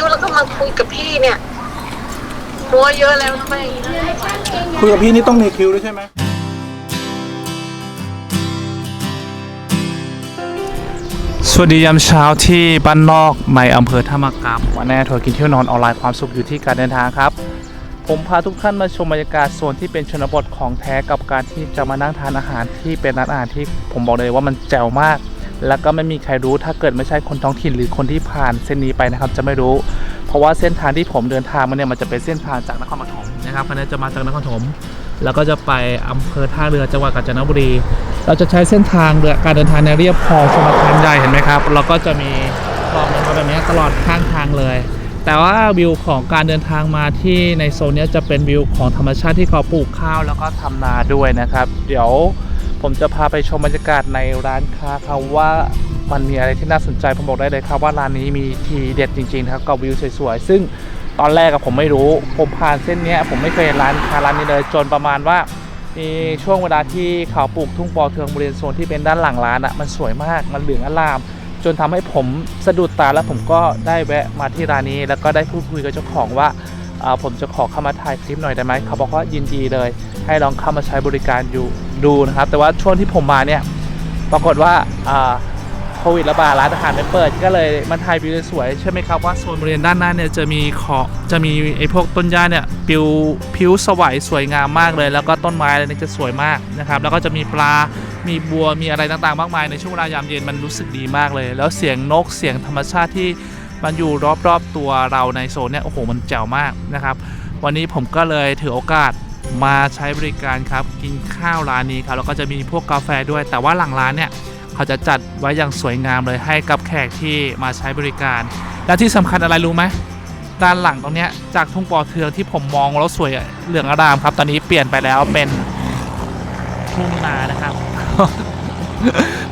คิ้วแล้วก็มาคุยกับพี่เนี่ยมัวเยอะแล้วทำไมอย่างนี้นะคุยกับพี่นี่ต้องมีคิวด้วยใช่ไหมสวัสดียามเช้าที่บ้านนอกในอำเภอท่ามะกาวันแน่ทัวร์กินเที่ยวนอนออนไลน์ความสุขอยู่ที่การเดินทางครับ ผมพาทุกท่านมาชมบรรยากาศโซนที่เป็นชนบทของแท้กับการที่จะมานั่งทานอาหารที่เป็นร้านอาหารที่ผมบอกเลยว่ามันแจ๋วมาก แล้วก็ไม่มีใครรู้ถ้าเกิดไม่ใช่คนท้องถิ่นหรือคนที่ผ่านเส้นนี้ไปนะครับ จะไม่รู้ เพราะว่าเส้นทางที่ผมเดินทางมาเนี่ยมันจะเป็นเส้นทางจากนครปฐมนะครับคันนี้จะมาจากนครปฐมแล้วก็จะไปอำเภอท่าเรือจังหวัดกาญจนบุรี เราจะใช้เส้นทางเรือการเดินทางในเรียบคลองชลประทานใหญ่เห็นไหมครับเราก็จะมีคลองนะครับแบบนี้ตลอดข้างทางเลย แต่ว่าวิวของการเดินทางมาที่ในโซนนี้จะเป็นวิวของธรรมชาติที่เขาปลูกข้าวแล้วก็ทำนาด้วยนะครับ เดี๋ยว ผมจะพาไปชมบรรยากาศในร้านค้าครับว่ามันมีอะไรที่น่าสนใจผมบอกได้เลยครับว่าร้านนี้มีทีเด็ดจริงๆครับกับวิวสวยๆซึ่งตอนแรกกับผมไม่รู้ ผมผ่านเส้นนี้ผมไม่เคยเห็นร้านค้าร้านนี้เลยจนประมาณว่ามีช่วงเวลาที่เขาปลูกทุ่งปอเทืองบริเวณโซนที่เป็นด้านหลังร้านอะมันสวยมากมันเหลืองอลาม จนทำให้ผมสะดุดตาแล้วผมก็ได้แวะมาที่ร้านนี้ แล้วก็ได้พูดคุยกับเจ้าของว่าผมจะขอเข้ามาถ่ายคลิปหน่อยได้ไหมเขาบอกว่ายินดีเลย ให้ลองเข้ามาใช้บริการอยู่ดูนะครับ แต่ว่าช่วงที่ผมมาเนี่ยปรากฏว่าโควิดระบาดร้านอาหารไม่เปิดก็เลยมาถ่ายวิวสวยใช่ไหมครับว่าโซนบริเวณด้านหน้าเนี่ยจะมีขอจะมีไอ้พวกต้นหญ้าเนี่ยปิวผิวสวยสวยงามมากเลย แล้วก็ต้นไม้อะไรเนี่ยจะสวยมากนะครับแล้วก็จะมีปลา มีบัวมีอะไรต่างๆ มากมายในช่วงเวลายามเย็นมันรู้สึกดีมากเลย แล้วเสียงนกเสียงธรรมชาติที่มันอยู่รอบๆตัวเราในโซนเนี่ยโอ้โหมันแจ๋วมากนะครับ วันนี้ผมก็เลยถือโอกาส มาใช้บริการครับกินข้าวร้านนี้ครับแล้วก็จะมีพวกกาแฟด้วย แต่ว่าหลังร้านเนี่ยเขาจะจัดไว้อย่างสวยงามเลยให้กับแขกที่มาใช้บริการ และที่สำคัญอะไรรู้ไหมด้านหลังตรงเนี้ยจากทุ่งปอเทืองที่ผมมองแล้วสวยเหลืองอารามครับ ตอนนี้เปลี่ยนไปแล้วเป็นทุ่งนานะครับ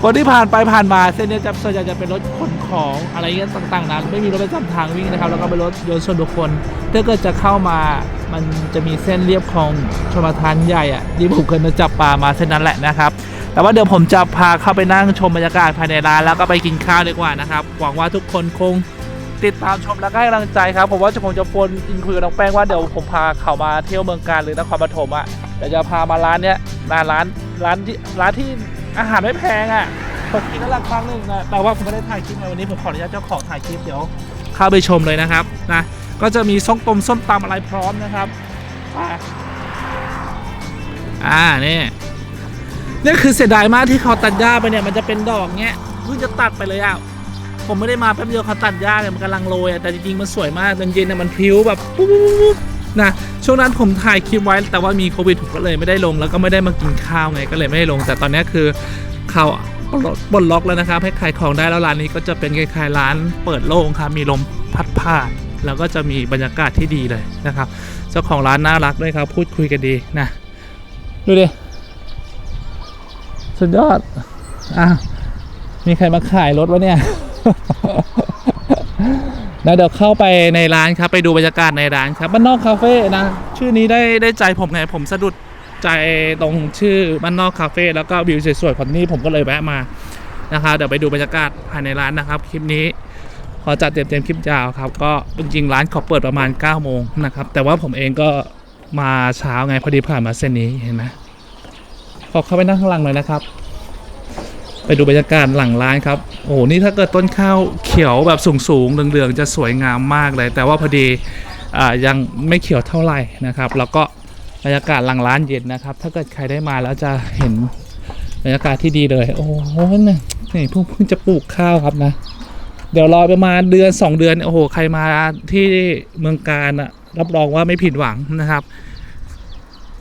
คนที่ผ่านไปผ่านมาเส้นนี้จะส่วนใหญ่จะเป็นรถขนของอะไรเงี้ยต่างๆนั้นไม่มีรถประจำทางวิ่งนะครับ แล้วก็เป็นรถยนต์ส่วนบุคคลถ้าเกิดจะเข้ามา มันจะมีเส้นเรียบคลองชลประทานใหญ่อะที่ผมเคยมาจับปลามาเส้นนั้นแหละนะครับ แต่ว่าเดี๋ยวผมจะพาเข้าไปนั่งชมบรรยากาศภายในร้านแล้วก็ไปกินข้าวดีกว่านะครับ หวังว่าทุกคนคงติดตามชมและให้กำลังใจครับ ผมว่าจะผมจะโฟนอินคุยกับน้องแป้งว่าเดี๋ยวผมพาเขามาเที่ยวเมืองการหรือนครปฐมอะเดี๋ยวจะพามาร้านเนี้ยมานร้านร้านที่ร้านที่อาหารไม่แพงอะผมกินแล้วละครั้งหนึ่งอะแต่ว่าผมไม่ได้ถ่ายคลิปไงวันนี้ผมขออนุญาตเจ้าของถ่ายคลิปเดี๋ยวเข้าไปชมเลยนะครับนะ ก็จะมีส้มตมส้มตำอะไรพร้อมนะครับอ่าอ่านี่เนี่ยคือเสียดายมากที่เขาตัดหญ้าไปเนี่ยมันจะเป็นดอกเงี้ยเพิ่งจะตัดไปเลยอะผมไม่ได้มาแป๊บเดียวเขาตัดหญ้าเนี่ยมันกำลังโรยอะแต่จริงๆมันสวยมากตอนเย็นเนี่ยมันพลิ้วแบบปุ๊บปุ๊บปุ๊บปุ๊บนะช่วงนั้นผมถ่ายคลิปไว้แต่ว่ามีโควิดผมก็เลยไม่ได้ลงแล้วก็ไม่ได้มากินข้าวไงก็เลยไม่ได้ลง แต่ตอนเนี้ยคือเขาปลดปลดล็อกแล้วนะครับให้ขายของได้แล้วร้านนี้ก็จะเป็นคล้ายๆร้านเปิดโล่งครับมีลมพัดผ่าน แล้วก็จะมีบรรยากาศที่ดีเลยนะครับ เจ้าของร้านน่ารักด้วยครับ พูดคุยกันดีนะดูดิสุดยอดอะมีใครมาขายรถวะเนี่ยแล้วเดี๋ยวเข้าไปในร้านครับไปดูบรรยากาศในร้านครับบ้านนอกคาเฟ่นะ ชื่อนี้ได้ได้ใจผมไงผมสะดุดใจตรงชื่อบ้านนอกคาเฟ่แล้วก็วิวสวยๆของที่นี่ผมก็เลยแวะมานะครับเดี๋ยวไปดูบรรยากาศภายในร้านนะครับ คลิปนี้ อจัดเต็มๆคลิปยาวครับ ก็จริงๆร้านเขาเปิดประมาณ9โมงนะครับ แต่ว่าผมเองก็มาเช้าไงพอดีผ่านมาเส้นนี้เห็นไหมขอเข้าไปนั่งข้างหลังหน่อยนะครับ ไปดูบรรยากาศหลังร้านครับ โอ้โหนี่ถ้าเกิดต้นข้าวเขียวแบบสูงๆเหลืองๆจะสวยงามมากเลย แต่ว่าพอดีอยังไม่เขียวเท่าไหร่นะครับ แล้วก็บรรยากาศหลังร้านเย็นนะครับ ถ้าเกิดใครได้มาแล้วจะเห็นบรรยากาศที่ดีเลย โอ้โหนี่ยนี่เพิ่งเพิ่งจะปลูกข้าวครับนะ เดี๋ยวรอประมาณเดือนสองเดือนโอ้โหใครมาที่เมืองการอะรับรองว่าไม่ผิดหวังนะครับ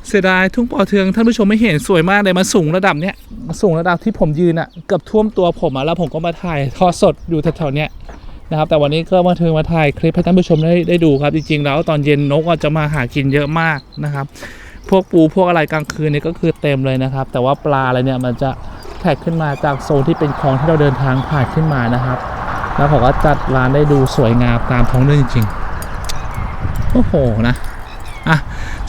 เสียดายทุ่งปอเทืองท่านผู้ชมไม่เห็นสวยมากเลยมันสูงระดับเนี้ยมันสูงระดับที่ผมยืนอะ่ะเกือบท่วมตัวผมอะแล้วผมก็มาถ่ายทอดสดอยู่แถวๆเนี้ยนะครับแต่วันนี้ก็มาถึงมาถ่ายคลิปให้ท่านผู้ชมได้ได้ดูครับ จริงๆ แล้วตอนเย็นนกจะมาหากินเยอะมากนะครับ พวกปูพวกอะไรกลางคืนนี่ก็คือเต็มเลยนะครับ แต่ว่าปลาอะไรเนี่ยมันจะแท็กขึ้นมาจากโซนที่เป็นคลองที่เราเดินทางผ่านขึ้นมานะครับ แล้วเขาก็จัดร้านได้ดูสวยงามตามท้องเรื่องจริงๆ โอ้โหนะ อะ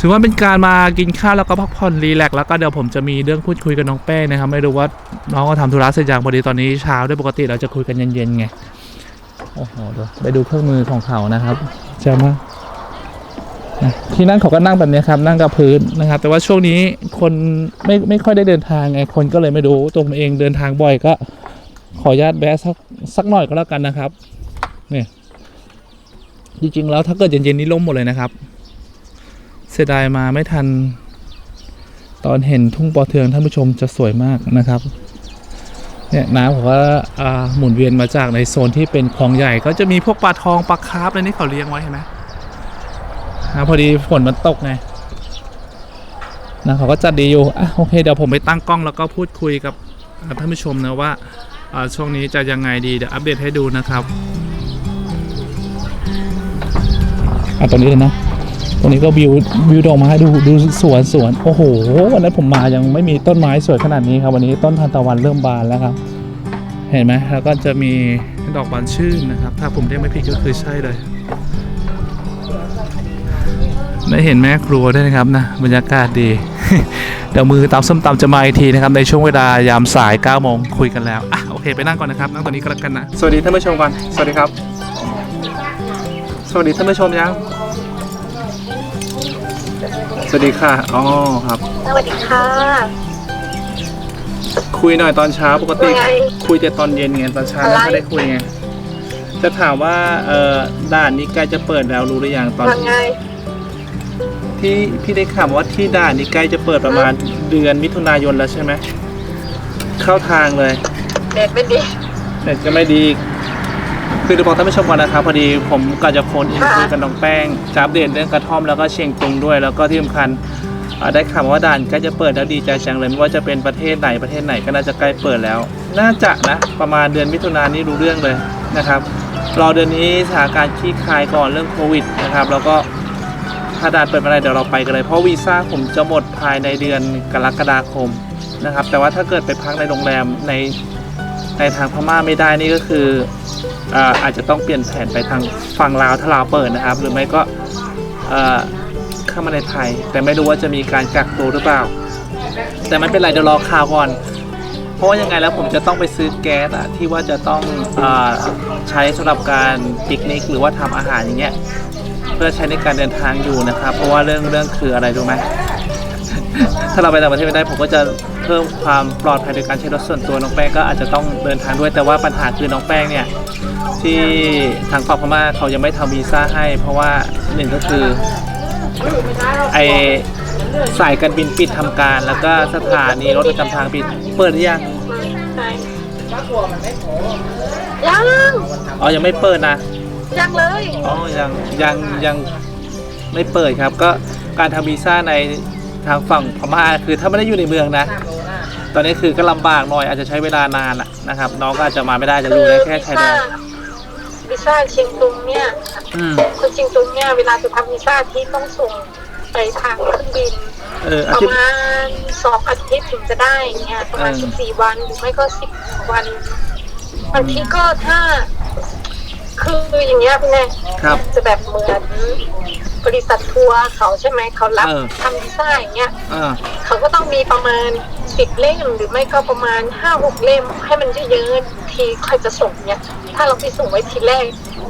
ถือว่าเป็นการมากินข้าวแล้วก็พักผ่อนรีแลกซ์แล้วก็เดี๋ยวผมจะมีเรื่องพูดคุยกับน้องแป้งนะครับ ไม่รู้ว่าน้องก็ทำธุระเสร็จอย่างพอดีตอนนี้เช้าด้วยปกติเราจะคุยกันเย็นๆไง โอ้โหเดี๋ยวไปดูเครื่องมือของเขานะครับเจ๋งมากนะที่นั่งเขาก็นั่งแบบนี้ครับนั่งกับพื้นนะครับ แต่ว่าช่วงนี้คนไม่ไม่ค่อยได้เดินทางไงคนก็เลยไม่รู้ตัวผมเองเดินทางบ่อยก็ ขออนุญาตแวะสักสักหน่อยก็แล้วกันนะครับเนี่ยจริงๆแล้วถ้าเกิดเย็นๆนี้ล่มหมดเลยนะครับ เสียดายมาไม่ทัน ตอนเห็นทุ่งปอเทืองท่านผู้ชมจะสวยมากนะครับเนี่ยน้ำผมก็อ่าหมุนเวียนมาจากในโซนที่เป็นคลองใหญ่ ก็จะมีพวกปลาทองปลาคาร์ฟอะไรนี่เขาเลี้ยงไว้เห็นไหมอ่าพอดีฝนมันตกไงนะเขาก็จัดดีอยู่อะโอเคเดี๋ยวผมไปตั้งกล้องแล้วก็พูดคุยกับท่านผู้ชมนะว่า ช่วงนี้จะยังไงดีเดี๋ยวอัปเดตให้ดูนะครับอะตรงนี้เลยนะตรงนี้ก็วิววิวดอกไม้ดูดูสวนสวนโอ้โหวันนั้นผมมายังไม่มีต้นไม้สวยขนาดนี้ครับวันนี้ต้นทานตะวันเริ่มบานแล้วครับ เห็นไหมแล้วก็จะมีดอกบานชื่นนะครับ ถ้าผมเรียกไม่ผิดก็คือใช่เลย ได้เห็นแม่ครัวด้วยนะครับนะบรรยากาศดีเดี๋ยวมือตำส้มตำจะมาอีกทีนะครับในช่วงเวลายามสาย9โมงคุยกันแล้วอะโอเคไปนั่งก่อนนะครับนั่งตรงนี้ก็แล้วกันนะสวัสดีท่านผู้ชมก่อนสวัสดีครับ สวัสดีท่านผู้ชมยังสวัสดีค่ะอ๋อครับสวัสดีค่ะ คุยหน่อยตอนเช้าปกติว่าไงคุยแต่ตอนเย็นไงตอนเช้าอะไรไม่ได้คุยไงจะถามว่าเอ่อด่านนี้ใกล้จะเปิดแล้วรู้หรือยังตอนว่าไง ที่พี่ได้ข่าวว่าที่ด่านนี้ใกล้จะเปิดประมาณเดือนมิถุนายนแล้วใช่ไหมเข้าทางเลยเด็ดไม่ดีเน็ตก็ไม่ดีอีกคือจะบอกท่านผู้ชมก่อนนะครับพอดีผมก็จะโฟนอินค่ะคุยกับน้องแป้งจะอัปเดตเรื่องกระท่อมแล้วก็เชียงตุงด้วย แล้วก็ที่สำคัญอ่าได้ข่าวว่าด่านใกล้จะเปิดแล้วดีใจจังเลยไม่ว่าจะเป็นประเทศไหนประเทศไหนก็น่าจะใกล้เปิดแล้ว น่าจะนะประมาณเดือนมิถุนายนนี้รู้เรื่องเลยนะครับรอเดือนนี้สถานการณ์คลี่คลายก่อนเรื่องโควิดนะครับแล้วก็ ถ้าด่านเปิดเมื่อไรเดี๋ยวเราไปกันเลย เพราะวีซ่าผมจะหมดภายในเดือนกรกฎาคมนะครับ แต่ว่าถ้าเกิดไปพักในโรงแรมในในทางพม่าไม่ได้นี่ก็คืออาจจะต้องเปลี่ยนแผนไปทางฝั่งลาวถ้าลาวเปิดนะครับ หรือไม่ก็เข้ามาในไทย แต่ไม่รู้ว่าจะมีการกักตัวหรือเปล่า แต่ไม่เป็นไรเดี๋ยวรอข่าวก่อนเพราะว่ายังไงแล้วผมจะต้องไปซื้อแก๊สอะที่ว่าจะต้องอใช้สำหรับการปิกนิกหรือว่าทำอาหารอย่างเงี้ย เพื่อใช้ในการเดินทางอยู่นะครับ เพราะว่าเรื่องเรื่องคืออะไรรู้ไหม ถ้าเราไปต่างประเทศไม่ได้ผมก็จะเพิ่มความปลอดภัยโดยการใช้รถส่วนตัวน้องแป้งก็อาจจะต้องเดินทางด้วยแต่ว่าปัญหาคือน้องแป้งเนี่ยที่ทางฝั่งพม่าเขายังไม่ทำวีซ่าให้ เพราะว่าหนึ่งก็คือไอสายการบินปิดทำการ แล้วก็สถานีรถประจำทางปิดเปิดหรือยังไหนยังอ๋อยังไม่เปิดนะ ยังเลยอ๋อยังยังยังไม่เปิดครับ ก็การทำวีซ่าในทางฝั่งพม่าคือถ้าไม่ได้อยู่ในเมืองนะ ตอนนี้คือก็ลำบากหน่อยอาจจะใช้เวลานานอะนะครับ น้องก็อาจจะมาไม่ได้จะอยู่ได้แค่ชายแดนวีซ่าเชียงตุงเนี่ยอืมคนเชียงตุงเนี่ยเวลาจะทำวีซ่าที่ต้องส่งไปทางเครื่องบิน เออปอาระทิตย์ มาณสองอาทิตย์ถึงจะได้เนี่ยประมาณเออสิบสี่วันหรือไม่ก็สิบวันบางทีก็ถ้า คืออย่างเงี้ยพี่แน่ครับ จะแบบเหมือนบริษัททัวร์เขาใช่ไหมเขารับเออ ทำวีซ่าอย่างเงี้ย อ่า เขาก็ต้องมีประมาณสิบเล่มหรือไม่ก็ประมาณห้าหกเล่ม ให้มันเยอะๆทีค่อยจะส่งเนี้ยถ้าเราไปส่งไว้ทีแรก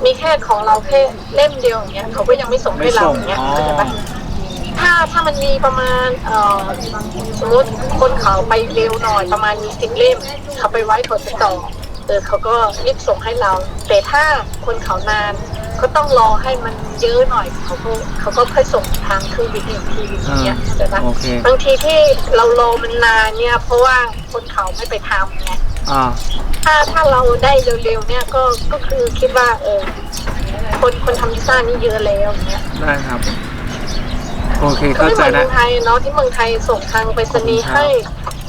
มีแค่ของเราแค่เล่มเดียวอย่างเงี้ยเขาก็ยังไม่ส่งไม่ให้เราส่งอย่างเงี้ยอ๋อเข้าใจปะถ้าถ้ามันมีประมาณเอ่อสมมติคนเขาไปเร็วหน่อยประมาณมีสิบเล่ม เขาไปไว้ถดต่อ เออเขาก็รีบส่งให้เรา แต่ถ้าคนเขานานก็ต้องรอให้มันเยอะหน่อยเขาก็เขาก็ค่อยส่งทางเครื่องบินอีกทีอย่างเงี้ยเข้าใจปะโอเค บางทีที่เรารอมันนานเนี่ย เพราะว่าคนเขาไม่ไปทำไงอ่า ถ้าถ้าเราได้เร็วๆเนี่ยก็ก็คือคิดว่าเออคนคนทำวีซ่านี่เยอะแล้วอย่างเงี้ยได้ครับ โอเค ก็เข้าไม่เหใจมือนแล้วเมืองไทยเนาะที่เมืองไทยส่งทางไปรษณีย์ให้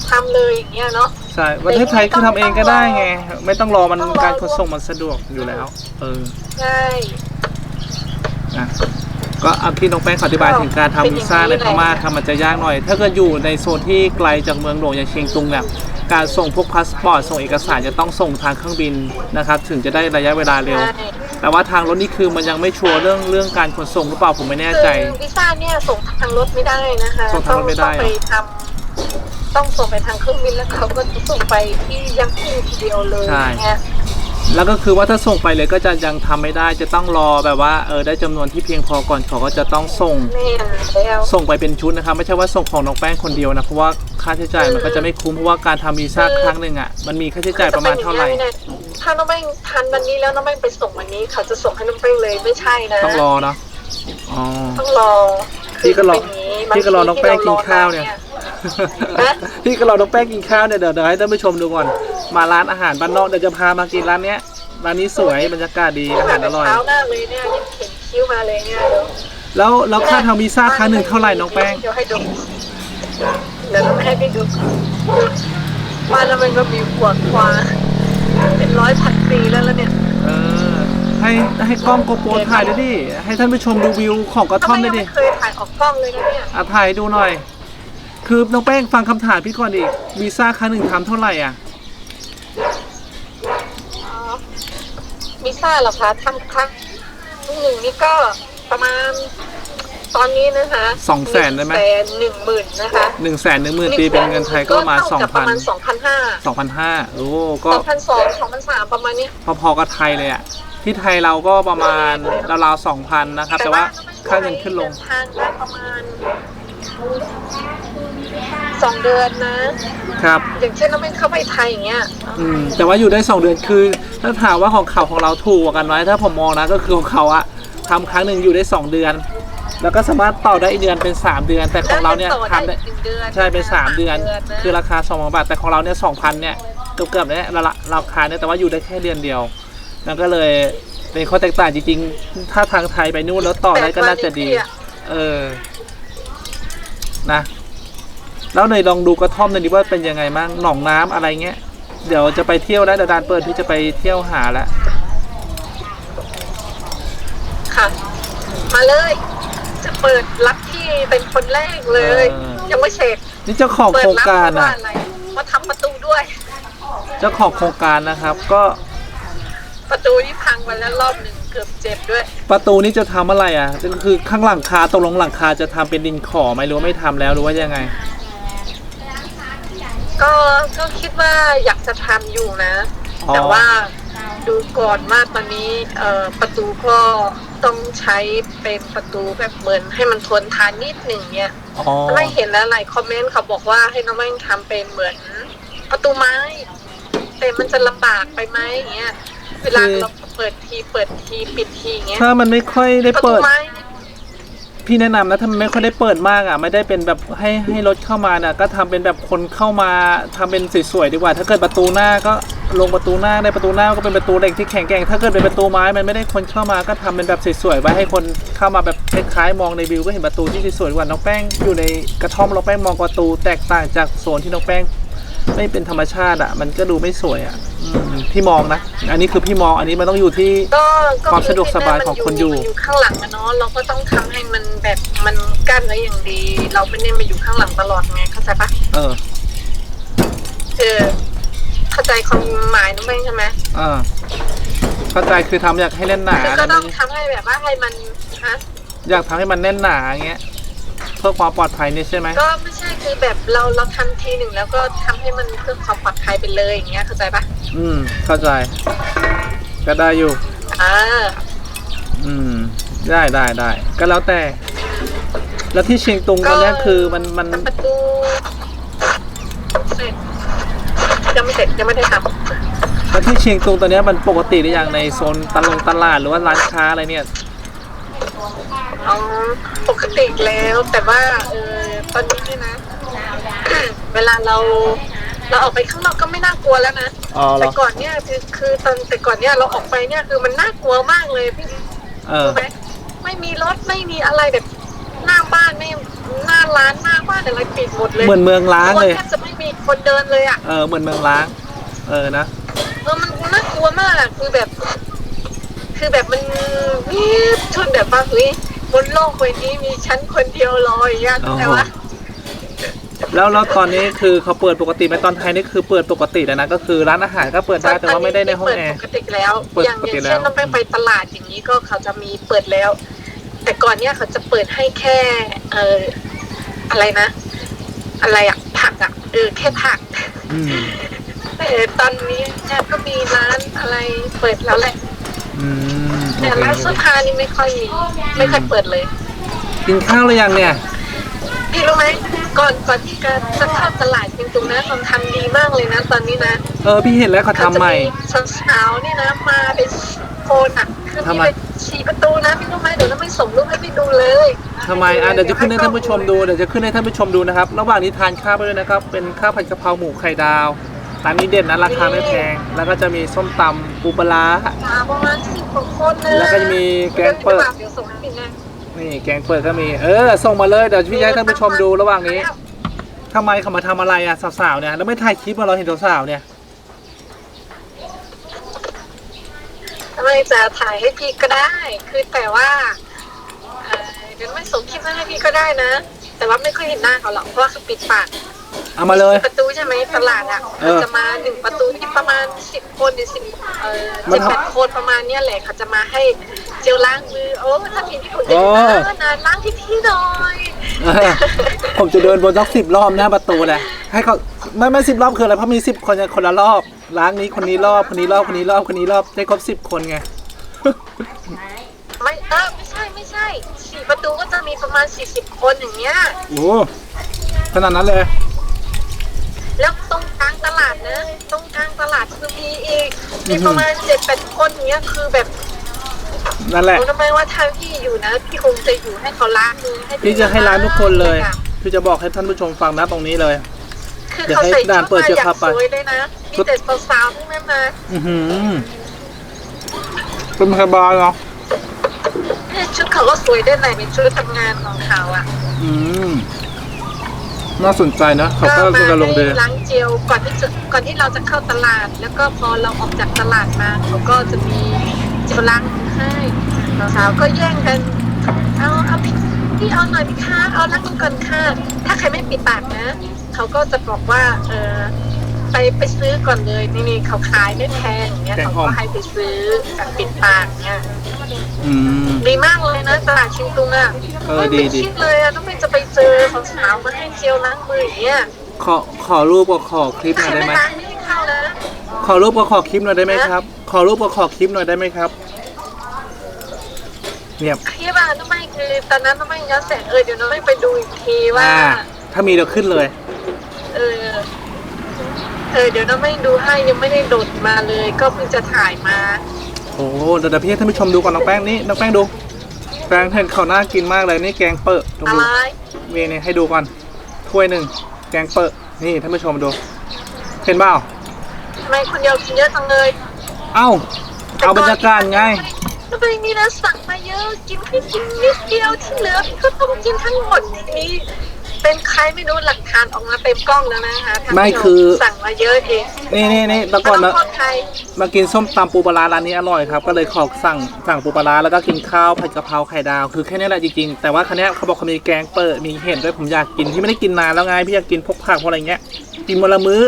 ทำเลยอย่างเงี้ยเนาะ ใช่ประเทศไทยคือทำเองก็ได้ไง ไม่ต้องรอมันการขนส่งมันสะดวกอยู่แล้ว เออใช่ นะก็เอาที่น้องแป้งขออธิบายถึงการทำวีซ่าในพม่าทำมันจะยากหน่อย ถ้าเกิดอยู่ในโซนที่ไกลจากเมืองหลวงอย่างเชียงตุงเนี่ยการส่งพวกพาสปอร์ตส่งเอกสารจะต้องส่งทางเครื่องบินนะครับ ถึงจะได้ระยะเวลาเร็ว ใช่ แต่ว่าทางรถนี่คือมันยังไม่ชัวร์เรื่องเรื่องการขนส่งหรือเปล่าผมไม่แน่ใจ คือวีซ่าเนี่ยส่งทางรถไม่ได้นะคะส่งทางรถไม่ได้ ต้องไปทำ ต้องส่งไปทางเครื่องบินแล้วเขาก็จะส่งไปที่ยังกุ้งทีเดียวเลยใช่เนี่ยแล้วก็คือว่าถ้าส่งไปเลยก็จะยังทำไม่ได้จะต้องรอแบบว่าเออได้จำนวนที่เพียงพอก่อนเขาก็จะต้องส่งแม่นแล้วส่งไปเป็นชุดนะครับไม่ใช่ว่าส่งของน้องแป้งคนเดียวนะเพราะว่าค่าใช้จ่ายมันก็จะไม่คุ้มเพราะว่าการทำวีซ่าครั้งหนึ่งอะมันมีค่าใช้จ่ายประมาณเท่าไหร่ถ้าน้องแป้งทันวันนี้แล้วน้องแป้งไปส่งวันนี้เขาจะส่งให้น้องแป้งเลยไม่ใช่นะ ต้องรอเนาะอ๋อต้องรอ พี่ก็รอคืเป็นย่างนี้พี่ก็รอน้องแป้งกินข้าวเนี่ยฮะพี่ก็รอน้องแป้งกินข้าวเนี่ยเดี๋ยวเดี๋ยวให้ท่านผู้ชมดูก่อน มาร้านอาหารบ้านนอกเดี๋ยวจะพามากินร้านเนี้ยร้านนี้สวยบรรยากาศดีอาหารอร่อยเช้ามากเลยเนี่ยยังเข็นคิ้วมาเลยเนี่ยเดี๋ยวแล้วแล้วค่าทำวีซ่าครั้งหนึ่งเท่าไหร่น้องแป้งเดี๋ยวให้ดูเดี๋ยวเราไม่ให้พี่ดูบ้านเรามันก็มีหัวควาเป็นร้อยพันปีแล้วแล้วเนี่ยเออ ให้ให้กล้องโกโปรถ่ายด้วยดิ ให้ท่านผู้ชมดูวิวของกระท่อมทำไมด้วยยังดิไม่เคยถ่ายออกกล้องเลยนะเนี่ยอะถ่ายให้ดูหน่อย คือน้องแป้งฟังคำถามพี่ก่อนดิวีซ่าครั้งหนึ่งทำเท่าไหร่อะ อ๋อวีซ่าเหรอคะทำครั้งหนึ่งนี่ก็ประมาณตอนนี้นะคะสองแสนได้ไหม แสนหนึ่งหมื่นนะคะหนึ่งแสนหนึ่งหมื่นตีเป็นเงินไทยก็ประมาณสเท่องกับปพัระนมาณสองพันห้าสองพันห้าโอ้ก็สองพันสองสองพันสามประมาณนี้ พอๆกับไทยเลยอะ ที่ไทยเราก็ประมาณราวๆสองพันนะครับ แต่ว่าค่าเงินขึ้นลงเดิทางได้ประมาณสองเดือนนะ ครับ อย่างเช่นเราไม่เข้าไปไทยอย่างเงี้ยอืมแต่ว่าอยู่ได้ 2 เดือนคือ ถ้าถามว่าของเขาของเราถูกกว่ากันไหมถ้าผมมองนะก็คือของเขาอะทำครั้งหนึ่งอยู่ได้ 2 เดือน แล้วก็สามารถต่อได้อีกเดือนเป็น 3 เดือน แต่ของเราเนี่ยแล้วทำได้ได้ หนึ่งเดือนใช่เป็น 3 เดือนนะคือราคา2บาทแต่ของเราเนี่ย2,000เนี่ยเกือบเกือบๆเนี่ยราราคาเนี่ยแต่ว่าอยู่ได้แค่เดือนเดียว แล้วก็เลยเป็นข้อแตกต่างจริงๆ ถ้าทางไทยไปนู่นแล้วต่อได้ก็น่าจะดี เออ นะ แล้วเลยลองดูกระท่อมหน่อยดิว่าเป็นยังไงบ้างหนองน้ำอะไรเงี้ย เดี๋ยวจะไปเที่ยวแล้วเดี๋ยวดานเปิดพี่จะไปเที่ยวหาแล้วค่ะ มาเลย จะเปิดรับที่เป็นคนแรกเลยเออยังไม่เสร็จนี่เจ้าของเปิโคดรงรับการเพราะว่าอะอะไรมาทำประตูด้วย เจ้าของโครงการนะครับ ก็ ประตูนี่พังไปแล้วรอบหนึ่งเกือบเจ็บด้วย ประตูนี้จะทำอะไรอะก็คือข้างหลังคาตกลงหลังคาจะทำเป็นดินขอไหมหรือว่าไม่ทำแล้วหรือว่ายังไง ก็ก็คิดว่าอยากจะทำอยู่นะ อ๋อ แต่ว่าดูก่อนว่าตอนนี้เอ่อประตูก็ต้องใช้เป็นประตูแบบเหมือนให้มันทนทานนิดหนึ่งเนี่ยอ๋อไม่เห็นแล้วหลายคอมเมนต์เขาบอกว่าให้น้องแม่งทำเป็นเหมือนประตูไม้ แต่มันจะลำบากไปไหมอย่างเงี้ย เวลาเราเปิดทีเปิดทีปิดทีอย่างเงี้ยถ้ามันไม่ค่อยได้ประตูเปิดไม้พี่แนะนำนะถ้ามันไม่ค่อยได้เปิดมากอะ ไม่ได้เป็นแบบให้ให้รถเข้ามาน่ะ ก็ทำเป็นแบบคนเข้ามาทำเป็นสวยๆดีกว่า ถ้าเกิดประตูหน้าก็ลงประตูหน้าได้ประตูหน้าก็เป็นประตูเหล็กที่แข็งแกร่งถ้าเกิดเป็นประตูไม้มันไม่ได้คนเข้ามาก็ทำเป็นแบบสวยๆไว้ให้คนเข้ามาแบบคล้ายๆมองในวิวก็เห็นประตูที่สวยๆกว่าน้องแป้งอยู่ในกระท่อมน้องแป้งมองประตูแตกต่างจากโซนที่น้องแป้ง ไม่เป็นธรรมชาติอะ มันก็ดูไม่สวยอะอืมพี่มองนะ อันนี้คือพี่มองอันนี้มันต้องอยู่ที่ ก็ก็ความสะดวกสบายของคนอยู่ มัอยู่ข้างหลังอะเนาะเราก็ต้องทำให้มันแบบมันกั้นไว้อย่างดี เราไม่ได้มาอยู่ข้างหลังตลอดไงเข้าใจปะเออเออเข้าใจความหมายน้องแม่งใช่ไหมอ่าเข้าใจคือทำอยากให้แน่นหนาคือก็แล้วต้องมันทำให้แบบว่าให้มันฮะอยากทำให้มันแน่นหนาอย่างเงี้ย เพื่อความปลอดภัยนี่ใช่ไหมก็ไม่ใช่คือแบบเราเราทำทีหนึ่งแล้วก็ทำให้มันเพื่อความปลอดภัยไปเลยอย่างเงี้ยเข้าใจปะอืม เข้าใจ ก็ได้อยู่ อ่าอืม ได้ได้ได้ก็แล้วแต่ แล้วที่เชียงตุงตอนเนี้ยคือมันมันทำประตูเสร็จยังไม่เสร็จยังไม่ได้ทำแล้วที่เชียงตุงตอนเนี้ยมันปกติหรือยังในโซนตลงตลาดหรือว่าร้านค้าอะไรเนี่ย อ๋อปกติแล้วแต่ว่าเออตอนนี้เนี่ยนะ เวลาเราเราออกไปข้างนอกก็ไม่น่ากลัวแล้วนะอ๋อเหรแต่อก่อนเนี่ยคือคือตอนแต่ก่อนเนี่ยเราออกไปเนี่ยคือมันน่ากลัวมากเลยพี่เออ รู้ไหมไม่มีรถไม่มีอะไรแบบหน้าบ้านไม่หน้าร้านหน้าบ้านอะไรปิดหมดเลยเหมือนเมืองล้างเลย แทบจะไม่มีคนเดินเลยอะ เออ เหมือนเมืองล้าง เออนะ เออมันน่ากลัวมากอะคือแบบ คือแบบมันเงียบจนแบบว่าเฮ้ยบนโลกใบนี้มีฉันคนเดียวลอยอย่างเงี้ยอ๋อแต่ว่าแล้วแล้วตอนนี้คือเขาเปิดปกติไหมตอนไทยนี่คือเปิดปกติแล้วนะก็คือร้านอาหารก็เปิดได้แต่ว่าไม่ได้ในห้องแอร์เปิดปกติแล้วเปิดอย่างปกอติย่างแล้วเช่นต้องไปไปตลาดอย่างนี้ก็เขาจะมีเปิดแล้ว แต่ก่อนเนี่ยเขาจะเปิดให้แค่ เอออะไรนะ อะไรอะผักอะเออแค่ผักอืมแต่ตอนนี้เนี่ยก็มีร้านอะไรเปิดแล้วแหละ อืมโอแต่เคร้านเสื้อผ้านี่ไม่ค่อยมีไม่ค่อยเปิดเลย กินข้าวหรือยังเนี่ย พี่รู้ไหมก่อนก่อนที่จะจะเข้าตลาดจริงๆนะตอนทำดีมากเลยนะ ตอนนี้นะเออพี่เห็นแล้วเขาทำใหม่ เขาจะสาวๆนี่นะมาเป็นโฟนอะคือทำพี่ไม ไปฉี่ประตูนะพี่รู้ไหมเดี๋ยวเราไม่ส่งรูปให้พี่ดูเลยทำไมอะเดี๋ยวจะขึ้นให้ท่านผู้ชมดูเดี๋ยวจะขึ้นให้ท่านผู้ชมดูนะครับ ระหว่างนี้ทานข้าวไปด้วยนะครับ เป็นข้าวผัดกะเพราหมูไข่ดาว ร้านนี้เด็ดนะราคาไม่แพง แล้วก็จะมีส้มตำปูปลาร้ามาประมาณสิบกว่าคนเลยแล้วก็จะมีแกงเปิดเดี๋ยวส่งให้พี่นะนี่แกงเปิดก็มี เออ ส่งมาเลยเดี๋ยวพี่จะให้ท่านผู้ชมดูระหว่างนี้ทำไมเขามาทำอะไรอะสาวๆเนี่ยแล้วไม่ถ่ายคลิปมาเราเห็นสาวๆเนี่ย ทำไมจะถ่ายให้พี่ก็ได้ คือแต่ว่าเอ่อเดี๋ยวไม่ส่งคลิปให้พี่ก็ได้นะ แต่ว่าไม่ค่อยเห็นหน้าเขาหรอกเพราะว่าเขาปิดปาก เอามาเลย ประตูใช่ไหมตลาดอะเออเขาจะมาหนึ่งประตูที่ประมาณสิบคนหรือสิบเอ่อมัเจ็นดทำแปดคนประมาณเนี้ยแหละเขาจะมาให้เจลล้างมือโอ้ถ้าพี่พี่คุณโอ้เด็กนะนานล้างที่พี่หน่อยเออผมจะเดินบนสักสิบรอบหน้าประตูเลยให้เขาไม่ไม่สิบรอบคืออะไรเพราะมีสิบคนคนละรอบล้างนี้คนนี้รอบคนนี้รอบคนนี้รอบคนนี้รอบได้ครบสิบคนไง ไม่เออไม่ใช่ไม่ใช่สี่ประตูก็จะมีประมาณสี่สิบคนอย่างเงี้ยโอ้ขนาดนั้นเลย แล้วตรงกลางตลาดนะ ตรงกลางตลาดคือมีอีกอืมีอหือประมาณเจ็ดแปดคนอย่างเงี้ยคือแบบนั่นแหละโอ้ทำไมว่าทางพี่อยู่นะ พี่คงจะอยู่ให้เขาล้างมือให้พี่จะให้ร้านทุกคนเลย พี่จะบอกให้ท่านผู้ชมฟังนะตรงนี้เลย คือเดี๋ยวเขาให้ใส่ด่านเปิชุดดเจอมาอครัย่าบงไปสวยเลยนะ มีแต่สาวๆทั้งนั้นนะอือหือเป็นสบายเนาะเนี่ยชุดเขาก็สวยได้ไหนเป็นชุดทำงานของเขาอะ อืม น่าสนใจนะเขาก็มาจะลงเดินให้ล้างเจลก่อนที่จะก่อนที่เราจะเข้าตลาด แล้วก็พอเราออกจากตลาดมาเขาก็จะมีเจลล้างมือให้สาวๆก็แย่งกัน เอาเอาพี่พี่เอาหน่อยพี่คะเอาล้างมือก่อนค่ะถ้าใครไม่ปิดปากนะเขาก็จะบอกว่าเออ ไปไปซื้อก่อนเลย นี่นี่เขาขายไม่แพงอย่างเงี้ยแกงเขาอ่อม ก็ให้ไปซื้อแบบปิดปากเนี่ยอืม ดีมากเลยนะตลาดชิงตุงอะเออไม่ดีไม่ดี คิดเลยอะต้องไปจะไปเจอสาวๆมาให้เจลล้างมืออย่างเงี้ยขอขอรูปกับขอคลิปหใคน่รอยได้ไม่ไหมล้างไม่ให้เข้านะขอรูปกับขอคลิปหน่อยได้ไหมครับ ขอรูปกับขอคลิปหน่อยได้ไหมครับ เงียบพี่ว่าทำไมคือตอนนั้นทำไมย้อนแสงเออเดี๋ยวน้องไม่ไปดูอีกทีว่า อ่า ถ้ามีเดี๋ยวขึ้นเลย เออ เออเดี๋ยวน้องไม่ดูให้ยังไม่ได้โดดมาเลย ก็เพิ่งจะถ่ายมา โอ้เดี๋ยวเดี๋ยวพี่ให้ท่านผู้ชมดูก่อนน้องแป้งนี่น้องแป้งดูแป้งเห็นเขาน่ากินมากเลยนี่แกงเปิดลองอะดูไรเมนูให้ดูก่อนถ้วยหนึ่งแกงเปิดนี่ท่านผู้ชมดูเห็นเปล่าทำไมคนเดียวกินเยอะจังเลยเอ้าเอาบรรยากาศไง ทำไมมีนะสั่งมาเยอะกินแค่กินนิดเดียวที่เหลือพี่ก็ต้องกินทั้งหมดทีนี้ เป็นใครไม่รู้หลักฐานออกมาเต็มกล้องแล้วนะคะท่านผู้ชไม่คือ สั่งมาเยอะเองนี่นี่นี่ตะไม่ก่อนต้องนะโทษใครมากินส้มตำปูปลาร้าร้านนี้อร่อยครับ ก็เลยขอสั่งสั่งปูปลาร้าแล้วก็กินข้าวผัดกะเพราไข่ดาว คือแค่นี้แหละจริงๆ แต่ว่าคันนี้ยเขาบอกเขามีแกงเปิดมีเห็ดด้วยผมอยากกินที่ไม่ได้กินนานแล้วไงพี่อยากกินพวกผักพวกอะไรเงี้ยกินวันละมื้อ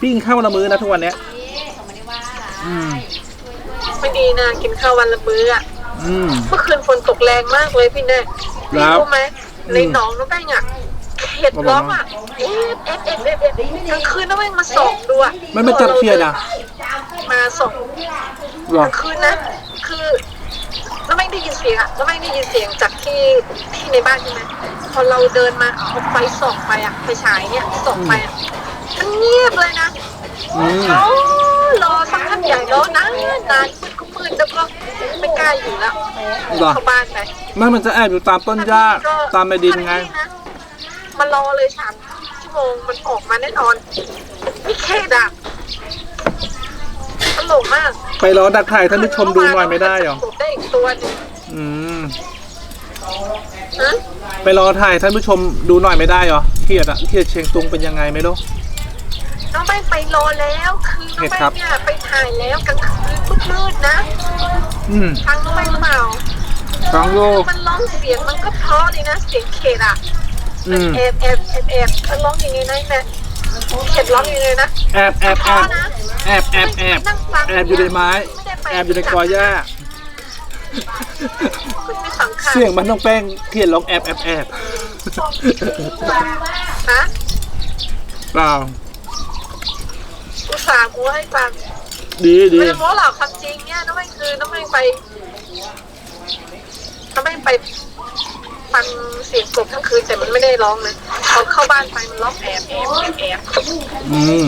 พี่กินข้าววันละมื้อนะทุกวันเนี้ยอืมไม่ดีนะกินข้าววันละมื้ออะอืม เมื่อคืนฝนตกแรงมากเลยพี่เน่ครัพี่บรู้ไหมในอืม หนองน้องแป้งอะ เห็ดร้องอะเอ๊ะเอ๊ะเอ๊ะเอ๊ะเอ๊ะกลางคืนน้องแป้งมาส่องดูอะมันไม่จับเขียดอะมาส่องหรอกลางคืนนะ คือแล้วไม่ได้ยินเสียงอะแล้วไม่ได้ยินเสียงจากที่ที่ในบ้านใช่ไหมพอเราเดินมาเอาไฟส่องไปอะไฟฉายเนี่ยส่องไปอะมันเงียบเลยนะอืมโอ้รอสักพักใหญ่รอนานนานมืดก็มืดแล้วก็ไม่กล้าอยู่แล้วหรอเข้าบ้านไปไม่มันจะแอบอยู่ตามต้นหญ้าตามใบดินไง มารอเลยสามชั่วโมงมันออกมาแน่นอนนี่เคดอะตลกมากไปรอดักถ่ายท่านผู้ชมดูหน่อยไม่ได้หรอได้อีกตัวหนึงอืมฮะไปรอถ่ายท่านผู้ชมดูหน่อยไม่ได้หรอเขียดอะเขียดเชียงตุงเป็นยังไงไม่รู้ น้องแป้งไปรอแล้วคือน้องเห็นแป้ครับงเนี่ยไปถ่ายแล้วกลางคืนมืดๆนะอืมฟังน้องแป้งหรือเปล่า ฟังโลกมันร้องเสียงมันก็เพราะดีนะเสียงเขดอะ อืมแอบแอบแอบแอบมันร้องยังไงนะแม่เข็ดร้องยังไงนะแอบแอบเพแอราะบนะแอบแอบแอบแอบอยู่ในไม้ แอบอยู่ในกอหญ้า คุณไม่สังขารเสียงมันต้องแป้งเขียนร้องแอบแอบแอบฮะเปล่าอุตส่าห์กูให้ฟังดีดี ไม่ได้โม้หรอกความจริงเนี่ยน้องไม่คือน้องไม่ไปน้องไม่ไป ฟังเสียงกบทั้งคืนแต่มันไม่ได้ร้องนะพอเข้าบ้านไปมันร้องแอบแอบแอบแอบอืม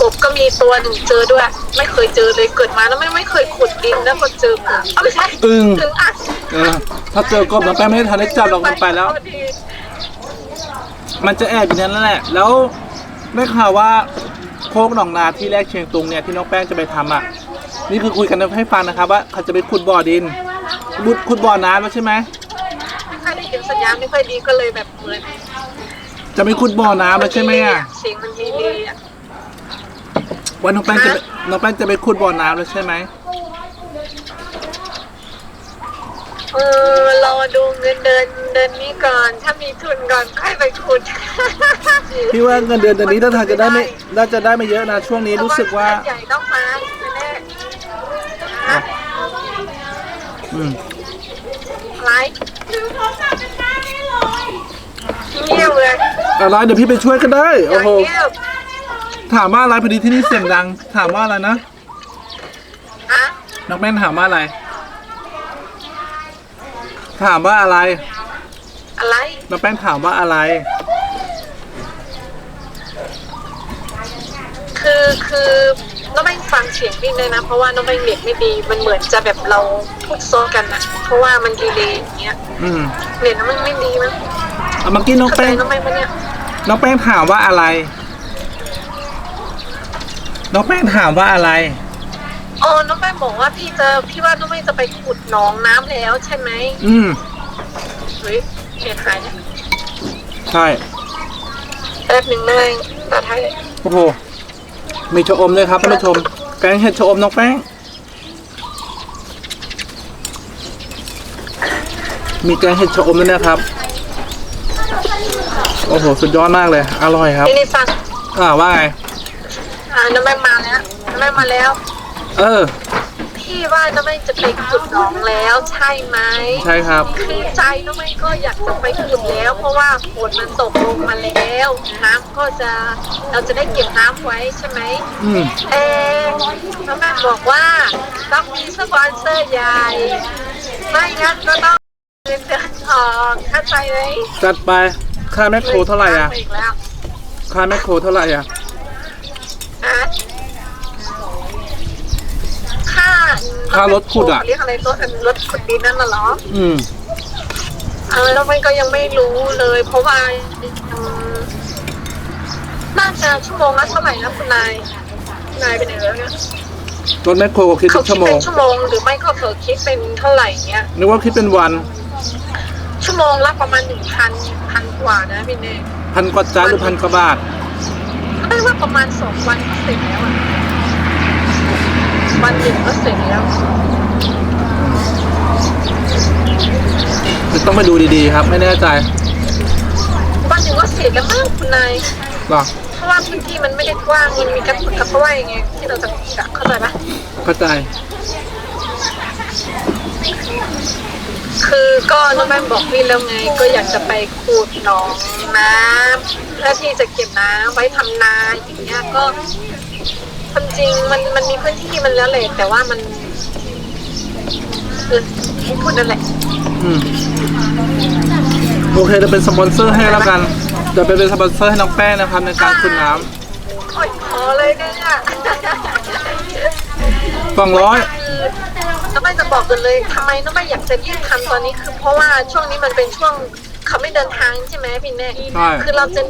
กบก็มีตัวหนึ่งเจอด้วย ไม่เคยเจอเลยเกิดมาแล้วไม่ไม่เคยขุดดินแล้วก็เจอกบเอาไม่ใช่อึ้งถึงอะเออถ้าเจอกบน้องแป้งไม่ได้ทันได้จับหรอกมันไปแล้ว มันจะแอบอยู่นั้นนั่นแหละ แล้วได้ข่าวว่าโคกหนองนาที่แรกเชียงตุงเนี่ยที่น้องแป้งจะไปทำอะ นี่คือคุยกันให้ฟังนะครับว่าเขาจะไปขุดบ่อดินบุดขุดบ่อน้ำแล้วใช่ไหมไม่ค่ อยได้ยินสัญญาณไม่ค่อยดีก็เลยแบบเหมือนจะไปขุดบ่อน้ำแล้วใช่ไหมอะ เสียงมันดีเลยอะวันน้องแป้งจะไปน้องแป้งจะไปขุดบ่อน้ำแล้วใช่ไหม เออรอดูเงินเดือนเดือนนี้ก่อน ถ้ามีทุนก่อนค่อยไปขุดพี่ว่าเงินเดือนเดือนนี้ถ้าทางจะได้ไม่น่าจะได้ไม่เยอะนะช่วงนี้รู้สึกว่าใหญ่ต้องมาแน่ฮะอืม ไรเงียบเลยอะไรเดี๋ยวพี่ไปช่วยก็ได้อย่าโอ้โห เงียบถามว่าอะไรพอดีที่นี่เสียงดัง ถามว่าอะไรนะ ฮะน้องแป้งถามว่าอะไร ถามว่าอะไร อะไรน้องแป้งถามว่าอะไร คือคือน้ องไม่ฟังเสียงพี่เลยนะ เพราะว่าน้องไม่เน็ตไม่ดีมันเหมือนจะแบบเราพูดโซกันอะเพราะว่ามันดีเลยอย่างเงี้ยอืมเน็ตน้องไม่ไม่ดีมั้งเอาเมื่อกี้น้องเข้าใจแป้งน้องไม่ปะเนี่ยน้องแป้งถามว่าอะไร น้องแป้งถามว่าอะไร อ๋อน้องไม่บอกว่าพี่จะพี่ว่าน้องไม่จะไปขุดหนองน้ำแล้วใช่ไหมอืมเฮ้ยเน็ตหายเนี่ยใช่แป๊บหนึ่งเลยตัดให้โอ้โห มีชะอมด้วยครับท่านผู้ชม แกงเห็ดชะอมน้องแป้ง มีแกงเห็ดชะอมด้วยนะครับ โอ้โห สุดยอดมากเลย อร่อยครับ นี่นี่ฟังอ่าว่าไงอ่าน้องไม่มาแล้วน้องไม่มาแล้ว เออ พี่ว่าน้องไม่จะไปขุดหนองแล้วใช่ไหมใช่ครับ คือใจน้องไม่ก็อยากจะไปขุดแล้ว เพราะว่าฝนมันตกลงมาแล้ว น้ำก็จะเราจะได้เก็บน้ำไว้ใช่ไหมอืมเออน้องแม่บอกว่าต้องมีสปอนเซอร์ใหญ่ไม่งั้นก็ต้องเงินเดือนออกเข้าใจไหมจัดไปค่าแมคโครเท่าไหร่อะอีกแล้วค่าแมคโครเท่าไหร่อะฮะ ค่าค่ารถขุดอะ เรียกอะไรรถรถขุดดินนั่นน่ะเหรออืม เออแล้วมันก็ยังไม่รู้เลย เพราะว่าอืมน่าจะชั่วโมงละเท่าไหร่นะคุณนายคุณนายเป็นไหนแล้วเนี่ยรถแมคโครก็คิดเขาเป็นคิชั่ดวโมเป็ง นชั่วโมง หรือไม่ก็เขาคิดเป็นเท่าไหร่เงี้ย นึกว่าคิดเป็นวัน ชั่วโมงละประมาณหนึ่งพันพันกว่านะพี่เน่พันกว่าจานหรือพันกว่าบาท ไม่ว่าประมาณสองวันก็เสร็จแล้วอะ วันหนึ่งก็เสร็จแล้วต้องไปดูดีๆครับ ไม่แน่ใจวันหนึ่งก็เสร็จแล้วมั้งคุณนายหรอเพราะว่าพื้นที่มันไม่ได้กว้างมันมีกระปุกกระป้ายไงที่เราจะกะเข้าใจปะเข้าใจ คือก็น้องแม่บอกพี่แล้วไง ก็อยากจะไปขุดหนองน้ำเพื่อที่จะเก็บน้ำไว้ทำนาอย่างเงี้ยก็ ความจริงมันมันมีพื้นที่มันแล้วแหละแต่ว่ามันเออพูดนั่นแหละอืมโอเคจะเป็นสปอนเซอร์ให้แล้วกันเดี๋ยวไปเป็นสปอนเซอร์ให้น้องแป้งนะครับในการคุณน้โอ้ยขอเลยเนี่ยำสองร้อยคือน้องไม่จะบอกกันเลยทำไมน้องไม่อยากจะรีบทำตอนนี้คือเพราะว่าช่วงนี้มันเป็นช่วงเขาไม่เดินทางใช่ไหมพี่แน่ใช่ คือเราจะ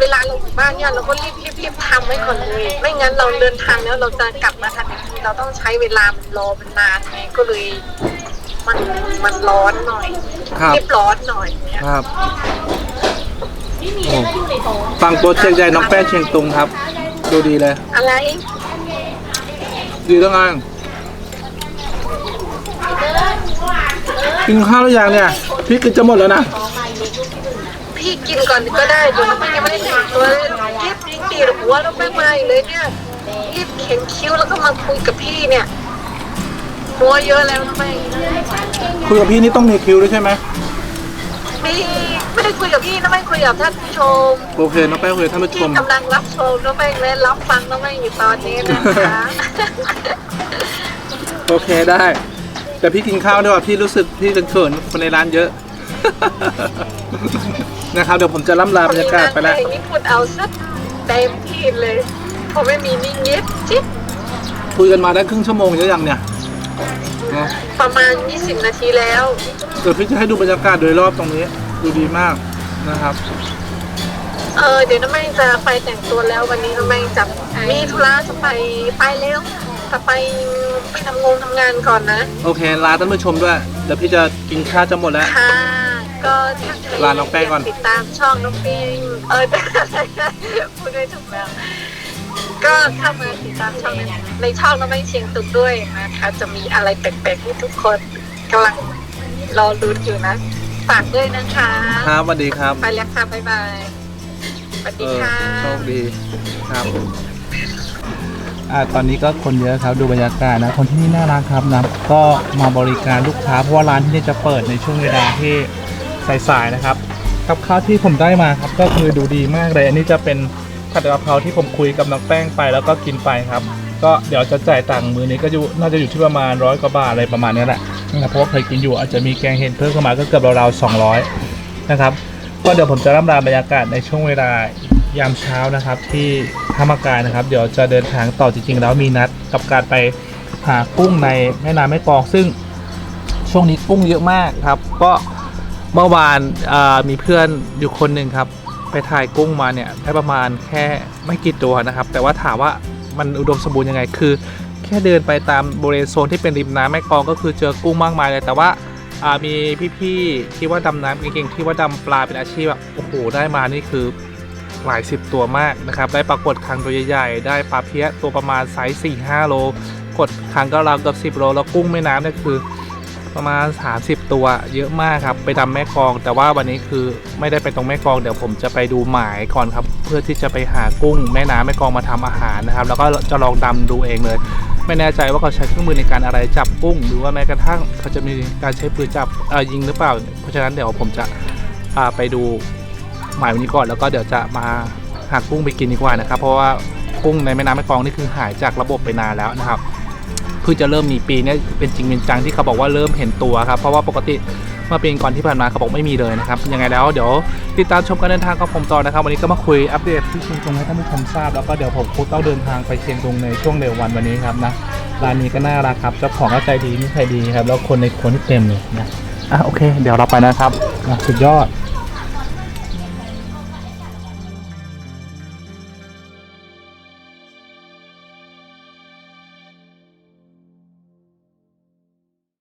เวลาเราอยู่บ้านเนี่ยเราก็รีบรีบรีบทำไว้ก่อนเลย ไม่งั้นเราเดินทางแล้วเราจะกลับมาทันทีเราต้องใช้เวลามันรอมันนานไงก็เลย มันมันร้อนหน่อยครับ รีบร้อนหน่อยเนี่ยครับโอ้ฟังโปรเจกต์ใหญ่น้องแป้งเชียงตุงครับ ดูดีเลย อะไร ดีต้องงานกินข้าวหรือยังเนี่ยพี่กินจะหมดแล้วนะ พี่กินก่อนก็ได้เดี๋ยวน้องแม่ยังไม่ได้แต่งตัวเลยรีบรีบตีหัวแล้วไม่มาอีกเลยเนี่ยรีบเข็นคิ้วแล้วก็มาคุยกับพี่เนี่ยหัวเยอะแล้วน้องแม่คุยกับพี่นี่ต้องมีคิวด้วยใช่ไหมมีไม่ได้คุยกับพี่นะไม่คุยกับท่านผู้ชมโอเคน้องแป้งคุยกับท่านผู้ชที่ม กำลังรับชมน้องแป้งและรับฟังน้องแป้งอยู่ตอนนี้นะคะ โอเคได้ แต่พี่กินข้าวด้วยว่ะพี่รู้สึกพี่เขินๆคนในร้านเยอะ นะครับเดี๋ยวผมจะล่ำลาบรรยากาศไปแล้วเพลงนี้พูดเอาสักเต็มที่เลยเพราะไม่มีนิ่งเงียบจิ๊บคุยกันมาได้ครึ่งชั่วโมงเยอะยังเนี่ยเนอะประมาณ 20 นาทีแล้วเดี๋ยวพี่จะให้ดูบรรยากาศโดยรอบตรงนี้ ดูดีมากนะครับเออเดี๋ยวน้องแม่งจะไปแต่งตัวแล้ววันนี้น้องแม่งจะมีธุระจะไปไปแล้วจะไปไปทำงงทำงานก่อนนะ โอเคลาท่านผู้ชมด้วยเดี๋ยวพี่จะกินข้าวจะหมดแล้วค่ะ ก็ถ้าใครลาน้องแป้งก่อน ติดตามช่องน้องแป้งเออพูดได้ถูกแล้ว ก็เข้ามาติดตามช่องในในช่องน้องแป้งเชียงตุกด้วยนะคะ จะมีอะไรแปลกๆให้ทุกคนกำลังรอรุ้นอยู่นะ ฝากด้วยนะคะ ครับสวัสดีครับ ไปแล้วค่ะ บ๊ายบายสวัสเอดีอค่ะโชคดีครับอ่าตอนนี้ก็คนเยอะครับดูบรรยากาศนะ คนที่นี่น่ารักครับนะก็มาบริการลูกค้าเพราะว่าร้านที่นี่จะเปิดในช่วงเวลาที่ สายๆนะครับกับข้าวที่ผมได้มาครับก็คือดูดีมากเลยอันนี้จะเป็นผัดกะเพราที่ผมคุยกับน้องแป้งไปแล้วก็กินไปครับ ก็เดี๋ยวจะจ่ายตังค์มือนี้ก็อยู่น่าจะอยู่ที่ประมาณร้อยกว่าบาทอะไรประมาณนี้แหละนะเพราะว่าเคยกินอยู่อาจจะมีแกงเห็ดเพิ่มเข้ามาก็เกือบราวๆสองร้อยนะครับก็เดี๋ยวผมจะร่ำลาบรรยากาศในช่วงเวลายามเช้านะครับ ที่ธรรมกายนะครับ เดี๋ยวจะเดินทางต่อจริงๆ แล้วมีนัดกับการไปหากุ้งในแม่น้ำแม่กองซึ่งช่วงนี้กุ้งเยอะมากครับ ก็ เมื่อวานมีเพื่อนอยู่คนหนึ่งครับ ไปถ่ายกุ้งมาเนี่ยได้ประมาณแค่ไม่กี่ตัวนะครับ แต่ว่าถามว่ามันอุดมสมบูรณ์ยังไงคือ แค่เดินไปตามบริเวณโซนที่เป็นริมน้ำแม่กองก็คือเจอกุ้งมากมายเลย แต่ว่ามีพี่ๆที่ว่าดำน้ำเก่งๆที่ว่าดำปลาเป็นอาชีพแบบโอ้โหได้มานี่คือหลายสิบตัวมากนะครับ ได้ปรากฏคังตัวใหญ่ๆ ได้ปลาเพี้ยตัวประมาณไซส์4 5 โล กดคังก็ราวเกือบ10 โล แล้วกุ้งแม่น้ำเนี่ยคือ ประมาณ 30 ตัวเยอะมากครับ ไปดำแม่กอง แต่ว่าวันนี้คือไม่ได้ไปตรงแม่กอง เดี๋ยวผมจะไปดูหมายก่อนครับ เพื่อที่จะไปหากุ้งแม่น้ำแม่กองมาทำอาหารนะครับ แล้วก็จะลองดำดูเองเลย ไม่แน่ใจว่าเขาใช้เครื่องมือในการอะไรจับกุ้ง หรือว่าแม้กระทั่งเขาจะมีการใช้ปืนจับเอ่อยิงหรือเปล่า เพราะฉะนั้นเดี๋ยวผมจะไปดูหมายวันนี้ก่อน แล้วก็เดี๋ยวจะมาหากุ้งไปกินดีกว่านะครับ เพราะว่ากุ้งในแม่น้ำแม่กองนี่คือหายจากระบบไปนานแล้วนะครับ เพิ่งจะเริ่มมีปีเนี้เป็นจริงเป็นจังที่เขาบอกว่าเริ่มเห็นตัวครับ เพราะว่าปกติเมื่อปีก่อนที่ผ่านมาเขาบอกไม่มีเลยนะครับยังไงแล้วเดี๋ยวติดตามชมการเดินทางของผมต่อนะครับ วันนี้ก็มาคุยอัปเดตที่เชียงตุงให้ท่านผู้ชมทราบแล้วก็เดี๋ยวผมคงต้องเดินทางไปเชียงตุงในช่วงเร็ววันวันนี้ครับนะร้านนี้ก็น่ารักครับเจ้าของก็ใจดีนิสัยดีครับแล้วคนในคนที่เต็มเลยนะอะโอเค เดี๋ยวเราไปนะครับอะสุดยอด